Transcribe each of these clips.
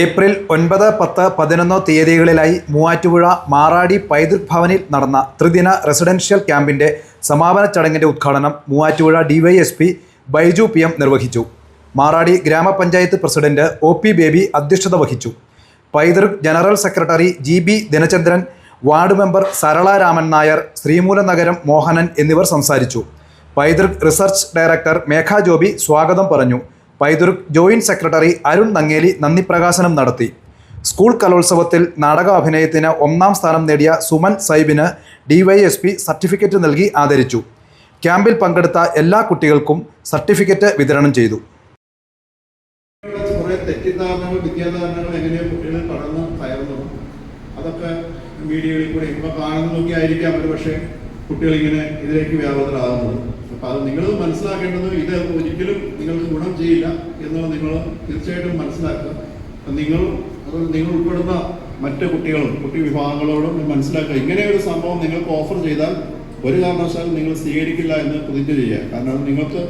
April ഒൻപത് പത്ത് പതിനൊന്ന് തീയതികളിലായി മൂവാറ്റുപുഴ മാറാടി പൈതൃക് ഭവനിൽ നടന്ന ത്രിദിന റെസിഡൻഷ്യൽ ക്യാമ്പിന്റെ സമാപന ചടങ്ങിന്റെ ഉദ്ഘാടനം Muvattupuzha DYSP Baiju P M നിർവഹിച്ചു. മാറാടി ഗ്രാമപഞ്ചായത്ത് പ്രസിഡന്റ് ഒ പി ബേബി അധ്യക്ഷത വഹിച്ചു. Paithruk general secretary G B Dinachandran ward member Sarala Raman Nair Sreemoolanagaram Mohanan എന്നിവർ സംസാരിച്ചു. പൈതൃക് റിസർച്ച് ഡയറക്ടർ മേഘ ജോബി സ്വാഗതം പറഞ്ഞു. പൈതൃക് ജോയിന്റ് സെക്രട്ടറി അരുൺ നങ്ങേലി നന്ദി പ്രകാശനം നടത്തി. സ്കൂൾ കലോത്സവത്തിൽ നാടക അഭിനയത്തിന് ഒന്നാം സ്ഥാനം നേടിയ സുമൻ സൈബിന് ഡിവൈഎസ്പി സർട്ടിഫിക്കറ്റ് നൽകി ആദരിച്ചു. ക്യാമ്പിൽ പങ്കെടുത്ത എല്ലാ കുട്ടികൾക്കും സർട്ടിഫിക്കറ്റ് വിതരണം ചെയ്തു. അതൊക്കെ മീഡിയകളിൽ കൂടെ ഇപ്പൊ കാണുന്നതൊക്കെ ആയിരിക്കാം. ഒരു പക്ഷേ കുട്ടികൾ ഇങ്ങനെ ഇതിലേക്ക് വ്യാപൃതരാകുന്നത്. അപ്പൊ അത് നിങ്ങൾ മനസ്സിലാക്കേണ്ടത് ഇത് ഒരിക്കലും നിങ്ങൾക്ക് ഗുണം ചെയ്യില്ല എന്നുള്ളത് നിങ്ങൾ തീർച്ചയായിട്ടും മനസ്സിലാക്കുക. നിങ്ങൾ അത് നിങ്ങൾ ഉൾപ്പെടുന്ന മറ്റ് കുട്ടികളും കുട്ടി വിഭാഗങ്ങളോടും മനസ്സിലാക്കുക. ഇങ്ങനെ ഒരു സംഭവം നിങ്ങൾക്ക് ഓഫർ ചെയ്താൽ ഒരു കാരണവശാലും നിങ്ങൾ സ്വീകരിക്കില്ല എന്ന് പ്രതിജ്ഞ ചെയ്യുക. കാരണം നിങ്ങൾക്ക്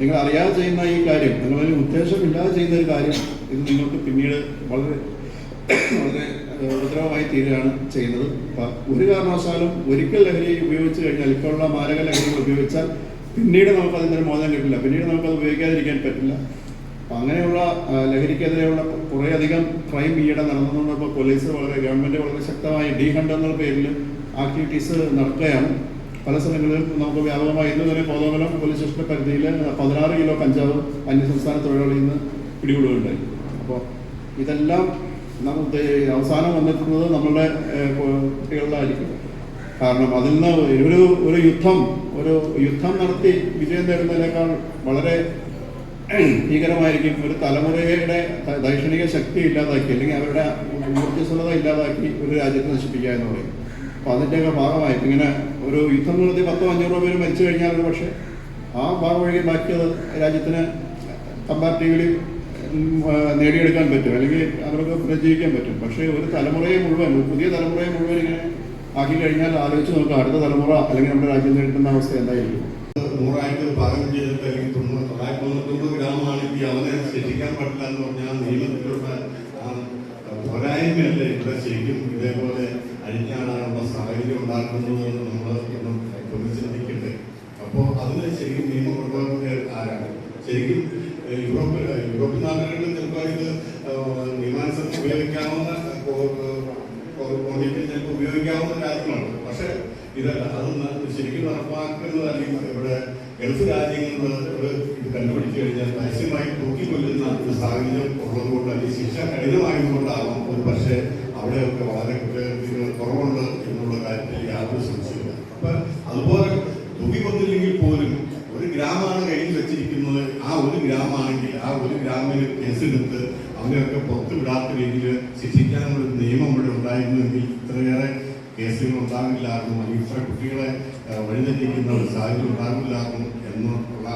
നിങ്ങൾ അറിയാതെ ചെയ്യുന്ന ഈ കാര്യം നിങ്ങളൊരു ഉദ്ദേശമില്ലാതെ ചെയ്യുന്ന ഒരു കാര്യം ഇത് നിങ്ങൾക്ക് പിന്നീട് വളരെ വളരെ ഉപദ്രവമായി തീരുകയാണ് ചെയ്യുന്നത്. ഒരു കാരണവശാലും ഒരിക്കൽ ലഹരി ഉപയോഗിച്ച് കഴിഞ്ഞാൽ ഇപ്പോൾ ഉള്ള മാരക ലഹരികൾ ഉപയോഗിച്ചാൽ പിന്നീട് നമുക്ക് അതിന്റെ മോചനം കിട്ടില്ല പിന്നീട് നമുക്കത് ഉപയോഗിക്കാതിരിക്കാൻ പറ്റില്ല. അപ്പം അങ്ങനെയുള്ള ലഹരിക്കെതിരെയുള്ള കുറേ അധികം ക്രൈം ഈയിടെ നടന്നുകൊണ്ട് ഇപ്പോൾ പോലീസ് വളരെ ഗവൺമെന്റ് വളരെ ശക്തമായി ഡി ഹണ്ട് എന്നുള്ള പേരിൽ ആക്ടിവിറ്റീസ് നടക്കുകയാണ്. പല സ്ഥലങ്ങളിലും നമുക്ക് വ്യാപകമായി ഇന്ന് തന്നെ കോതമലം പോലീസ് സ്റ്റേഷന്റെ പരിധിയിൽ പതിനാറ് കിലോ കഞ്ചാവ് അന്യസംസ്ഥാന തൊഴിലാളിയിൽ നിന്ന് പിടികൂടുകയുണ്ടായി. അപ്പോൾ ഇതെല്ലാം നമുക്ക് അവസാനം വന്നിട്ടുള്ളത് നമ്മളുടെ കുട്ടികളിലായിരിക്കും. കാരണം അതിൽ നിന്ന് ഒരു ഒരു യുദ്ധം ഒരു യുദ്ധം നടത്തി വിജയം നേടുന്നതിനേക്കാൾ വളരെ ഭീകരമായിരിക്കും ഒരു തലമുറയുടെ ദൈക്ഷണിക ശക്തി ഇല്ലാതാക്കി അല്ലെങ്കിൽ അവരുടെ ഊർജസ്വലത ഇല്ലാതാക്കി ഒരു രാജ്യത്തെ നശിപ്പിക്കുക എന്ന് പറയും. അപ്പൊ അതിന്റെയൊക്കെ ഭാഗമായി ഇങ്ങനെ ഒരു യുദ്ധം നടത്തി പത്തോ അഞ്ഞൂറോ പേര് മരിച്ചു കഴിഞ്ഞാൽ ഒരു പക്ഷേ ആ ഭാഗം ഒഴികെ ബാക്കിയത് രാജ്യത്തിന് കമ്പാരിറ്റീവ്ലി നേടിയെടുക്കാൻ പറ്റും അല്ലെങ്കിൽ അവർക്ക് പുനർജീവിക്കാൻ പറ്റും. പക്ഷേ ഒരു തലമുറയെ മുഴുവൻ പുതിയ തലമുറയെ മുഴുവൻ ഇങ്ങനെ ആക്കി കഴിഞ്ഞാൽ ആലോചിച്ച് നോക്കുക അടുത്ത തലമുറ അല്ലെങ്കിൽ നമ്മുടെ രാജ്യം നേരിടുന്ന അവസ്ഥ എന്തായിരിക്കും? നൂറായിട്ട് ഭാഗം ചെയ്തിട്ട് അല്ലെങ്കിൽ തൊള്ളായിരത്തി തൊണ്ണൂറ്റൊമ്പത് ഗ്രാമമാണെങ്കിൽ അവനെ ശിക്ഷിക്കാൻ പറ്റില്ല എന്ന് പറഞ്ഞാൽ നിയമത്തിലുള്ള പോരായ്മയല്ലേ ഇവിടെ ശരിക്കും ഇതേപോലെ അഴിഞ്ഞാടാനുള്ള സാഹചര്യം ഉണ്ടാക്കുന്നത് നമ്മൾ ഒന്നും ചിന്തിക്കട്ടെ. അപ്പോൾ അതിന് ശരിക്കും നിയമം കൊണ്ടുവന്നത് ആരാണ്? ശരിക്കും യൂറോപ്പ് യൂറോപ്യൻ നാടുകളിൽ ചിലപ്പോൾ ഇത് നിയമാനുസരണം ഉപയോഗിക്കാവുന്ന ക്വാണ്ടിറ്റി ചിലപ്പോൾ ഉപയോഗിക്കാവുന്ന കാര്യങ്ങളാണ്. പക്ഷേ ഇതല്ല അത് ശരിക്കും നടപ്പാക്കുന്നത് അല്ലെങ്കിൽ ഇവിടെ ഗൾഫ് രാജ്യങ്ങളിൽ ഇത് കണ്ടുപിടിച്ചു കഴിഞ്ഞാൽ പരസ്യമായി തൂക്കിക്കൊല്ലുന്ന ഒരു സാഹചര്യം ഉള്ളതുകൊണ്ട് അല്ലെങ്കിൽ ശിക്ഷ കഠിനമായതുകൊണ്ടാവാം. ഒരു പക്ഷേ അവിടെയൊക്കെ വളരെ കുറവുണ്ട് എന്നുള്ള കാര്യത്തിൽ യാതൊരു സംശയമില്ല അപ്പം അതുപോലെ തൂക്കിക്കൊന്നില്ലെങ്കിൽ പോലും ഒരു ഗ്രാമമാണ് കയ്യിൽ വെച്ചിരിക്കുന്നത്. ആ ഒരു ഗ്രാമമാണെങ്കിൽ ആ ഒരു ഗ്രാമിന് കേസെടുത്ത് അവരെയൊക്കെ പുറത്തു വിടാത്ത രീതിയിൽ ശിക്ഷിക്കാനുള്ള നിയമം ഇവിടെ ഉണ്ടായിരുന്നെങ്കിൽ ഇത്രയേറെ കേസുകൾ ഉണ്ടാകില്ലായിരുന്നു അല്ലെങ്കിൽ ഇത്ര കുട്ടികളെ വഴിതെറ്റിക്കുന്ന ഒരു സാഹചര്യം ഉണ്ടാകില്ലായിരുന്നു എന്നുള്ള